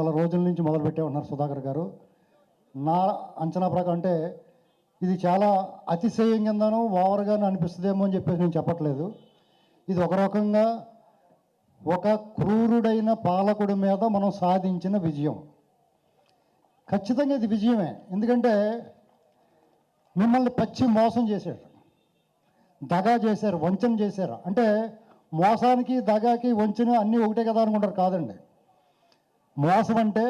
వందల రోజుల నుంచి మొదలుపెట్టే ఉన్నారు సుధాకర్ గారు. నా అంచనా ప్రకారం అంటే ఇది చాలా అతిశయం కిందనో ఓవర్గానో అనిపిస్తుందేమో అని చెప్పేసి నేను చెప్పట్లేదు. ఇది ఒక రకంగా ఒక క్రూరుడైన పాలకుడి మీద మనం సాధించిన విజయం. ఖచ్చితంగా ఇది విజయమే. ఎందుకంటే మిమ్మల్ని పచ్చి మోసం చేశాడు. దగా చేశారు వంచన చేశారు. అంటే మోసానికి దగాకి వంచన అన్నీ ఒకటే కదా అనుకుంటారు కాదండి. మోసం అంటే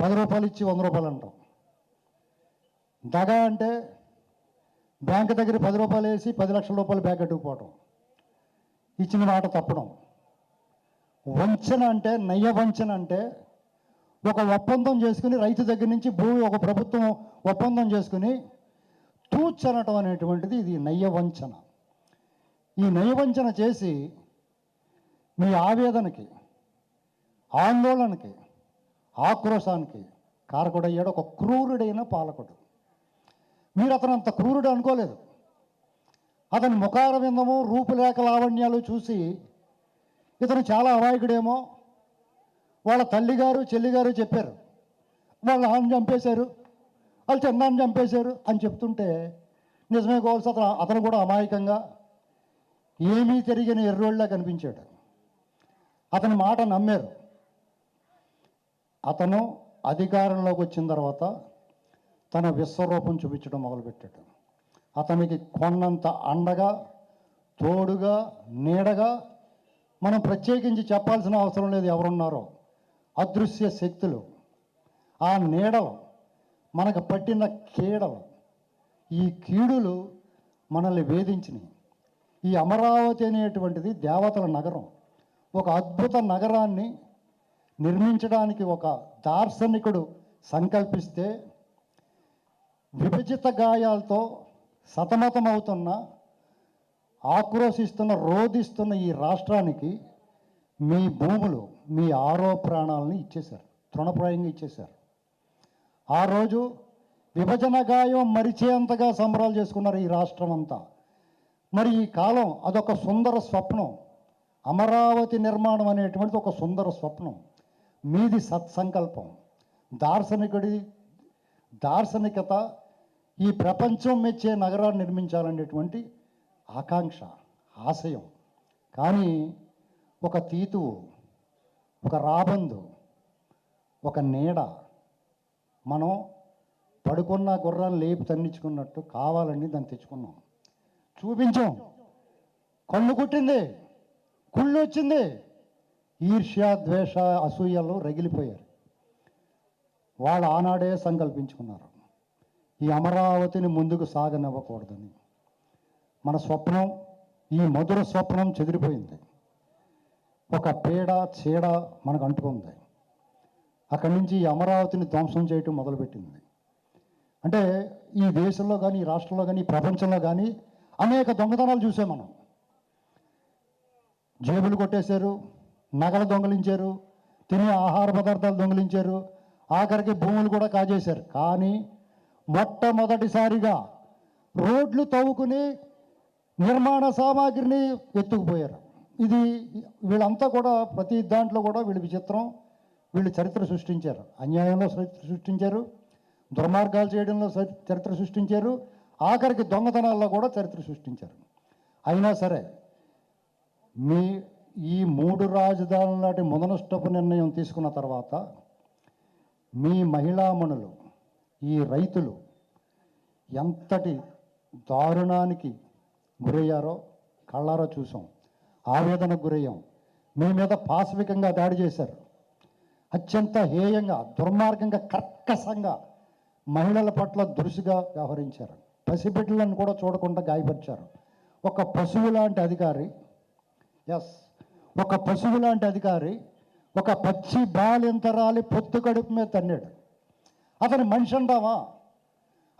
పది రూపాయలు ఇచ్చి వంద రూపాయలు అంటాం. దగ అంటే బ్యాంక్ దగ్గర పది రూపాయలు వేసి పది లక్షల రూపాయలు బ్యాంక్ ఎట్టుకుపోవటం ఇచ్చిన మాట తప్పడం. వంచన అంటే నయ్య వంచన అంటే ఒక ఒప్పందం చేసుకుని రైతు దగ్గర నుంచి భూమి ఒక ప్రభుత్వం ఒప్పందం చేసుకుని తూచనటం అనేటువంటిది ఇది నయ్య వంచన ఈ నయవంచన వంచన చేసి మీ ఆవేదనకి ఆందోళనకి ఆక్రోశానికి కారకుడయ్యాడు ఒక క్రూరుడైన పాలకుడు. మీరు అతను అంత క్రూరుడు అనుకోలేదు. అతని ముఖార విందము రూపులేఖ లావణ్యాలు చూసి ఇతను చాలా అమాయకుడేమో వాళ్ళ తల్లిగారు చెల్లిగారు చెప్పారు. వాళ్ళ నాన్న చంపేశారు వాళ్ళు చిన్నాన్ని చంపేశారు అని చెప్తుంటే నిజమే కావాల్సి అతను అతను కూడా అమాయకంగా ఏమీ తిరిగిన ఎర్రోళ్ళ కనిపించాడు. అతని మాట నమ్మారు. అతను అధికారంలోకి వచ్చిన తర్వాత తన విశ్వరూపం చూపించడం మొదలుపెట్టాడు. అతనికి కొన్నంత అండగా తోడుగా నీడగా మనం ప్రత్యేకించి చెప్పాల్సిన అవసరం లేదు ఎవరున్నారో. అదృశ్య శక్తులు. ఆ నీడలు మనకు పట్టిన కీడలు. ఈ కీడులు మనల్ని వేధించినాయి. ఈ అమరావతి అనేటువంటిది దేవతల నగరం. ఒక అద్భుత నగరాన్ని నిర్మించడానికి ఒక దార్శనికుడు సంకల్పిస్తే విభజిత గాయాలతో సతమతమవుతున్న ఆక్రోశిస్తున్న రోధిస్తున్న ఈ రాష్ట్రానికి మీ భూములు మీ ఆరో ప్రాణాలని ఇచ్చేశారు తృణప్రాయంగా ఇచ్చేశారు. ఆ రోజు విభజన గాయం మరిచేంతగా సంబరాలు చేసుకున్నారు ఈ రాష్ట్రం అంతా మరి ఈ కాలం అదొక సుందర స్వప్నం. అమరావతి నిర్మాణం అనేటువంటిది ఒక సుందర స్వప్నం. మీది సత్సంకల్పం. దార్శనికుడి దార్శనికత ఈ ప్రపంచం మెచ్చే నగరాన్ని నిర్మించాలనేటువంటి ఆకాంక్ష ఆశయం. కానీ ఒక తీతువు ఒక రాబందు ఒక నీడ మనం పడుకున్న గుర్రాన్ని లేపి తన్నించుకున్నట్టు కావాలని దాన్ని తెచ్చుకున్నాం. చూపించాం. కళ్ళు కుట్టింది. కుళ్ళు వచ్చింది ఈర్ష్య ద్వేష అసూయలు రగిలిపోయారు. వాళ్ళు ఆనాడే సంకల్పించుకున్నారు. ఈ అమరావతిని ముందుకు సాగనివ్వకూడదని. మన స్వప్నం ఈ మధుర స్వప్నం చెదిరిపోయింది. ఒక పీడ చీడ మనకు అంటుకుంది అక్కడి నుంచి ఈ అమరావతిని ధ్వంసం చేయటం మొదలుపెట్టింది. అంటే ఈ దేశంలో కానీ ఈ రాష్ట్రంలో కానీ ప్రపంచంలో కానీ అనేక దొంగతనాలు చూసాం మనం. జేబులు కొట్టేశారు నగలు దొంగలించారు తినే ఆహార పదార్థాలు దొంగిలించారు ఆఖరికి భూములు కూడా కాజేశారు. కానీ మొట్టమొదటిసారిగా రోడ్లు తవ్వుకుని నిర్మాణ సామాగ్రిని ఎత్తుకుపోయారు. ఇది వీళ్ళంతా కూడా ప్రతి దాంట్లో కూడా వీళ్ళు విచిత్రం. వీళ్ళు చరిత్ర సృష్టించారు. అన్యాయంలో చరిత్ర సృష్టించారు. దుర్మార్గాలు చేయడంలో చరిత్ర సృష్టించారు. ఆఖరికి దొంగతనాల్లో కూడా చరిత్ర సృష్టించారు. అయినా సరే మీ ఈ మూడు రాజధానుల నాటి మొదనష్టపు నిర్ణయం తీసుకున్న తర్వాత మీ మహిళామణులు ఈ రైతులు ఎంతటి దారుణానికి గురయ్యారో కళ్ళారో చూసాం. ఆవేదనకు గురయ్యాం. మీ మీద పాశవికంగా దాడి చేశారు. అత్యంత హేయంగా దుర్మార్గంగా కర్కశంగా మహిళల పట్ల దురుసుగా వ్యవహరించారు. పసిబిడ్డలను కూడా చూడకుండా గాయపరిచారు. ఒక పశువు లాంటి అధికారి ఎస్ ఒక పశువు లాంటి అధికారి ఒక పచ్చి బాలింతరాలి పొత్తు కడుపు మీద తన్నాడు. అతని మనిషి అంటావా?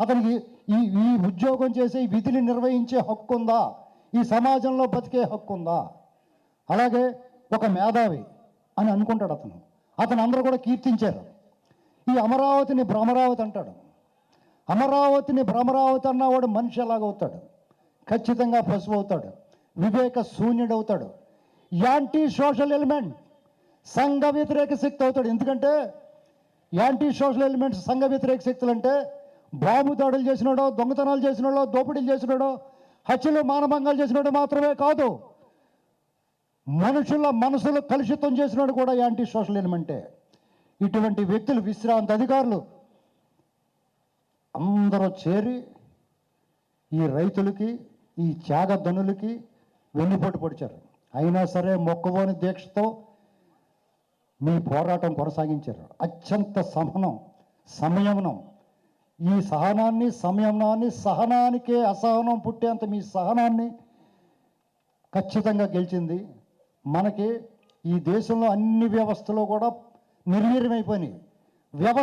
అతనికి ఈ ఈ ఉద్యోగం చేసే విధిని నిర్వహించే హక్కు ఉందా? ఈ సమాజంలో బతికే హక్కు ఉందా? అలాగే ఒక మేధావి అని అనుకుంటాడు అతను. అతను అందరూ కూడా కీర్తించారు. ఈ అమరావతిని భ్రమరావతి అంటాడు. అమరావతిని భ్రమరావతి అన్నవాడు మనిషి ఎలాగవుతాడు? ఖచ్చితంగా పశువు అవుతాడు. వివేక శూన్యుడవుతాడు యాంటీ సోషల్ ఎలిమెంట్ సంఘ వ్యతిరేక శక్తి అవుతాడు. ఎందుకంటే యాంటీ సోషల్ ఎలిమెంట్స్ సంఘ వ్యతిరేక శక్తులు అంటే బాంబు దాడులు చేసినాడో దొంగతనాలు చేసినాడో దోపిడీలు చేసినాడో హత్యలు మానభంగాలు చేసినాడో మాత్రమే కాదు మనుషుల మనసులు కలుషితం చేసినాడు కూడా యాంటీ సోషల్ ఎలిమెంటే. ఇటువంటి వ్యక్తులు విశ్రాంతి అధికారులు అందరూ చేరి ఈ రైతులకి ఈ త్యాగధనులకి వెన్నుపోటు పొడిచారు. అయినా సరే మొక్కవోని దీక్షతో మీ పోరాటం కొనసాగించారు. అత్యంత సహనం సంయమనం ఈ సహనాన్ని సంయమనాన్ని సహనానికే అసహనం పుట్టేంత మీ సహనాన్ని ఖచ్చితంగా గెలిచింది. మనకి ఈ దేశంలో అన్ని వ్యవస్థలు కూడా నిర్వీర్యమైపోయినాయి. వ్యవస్థ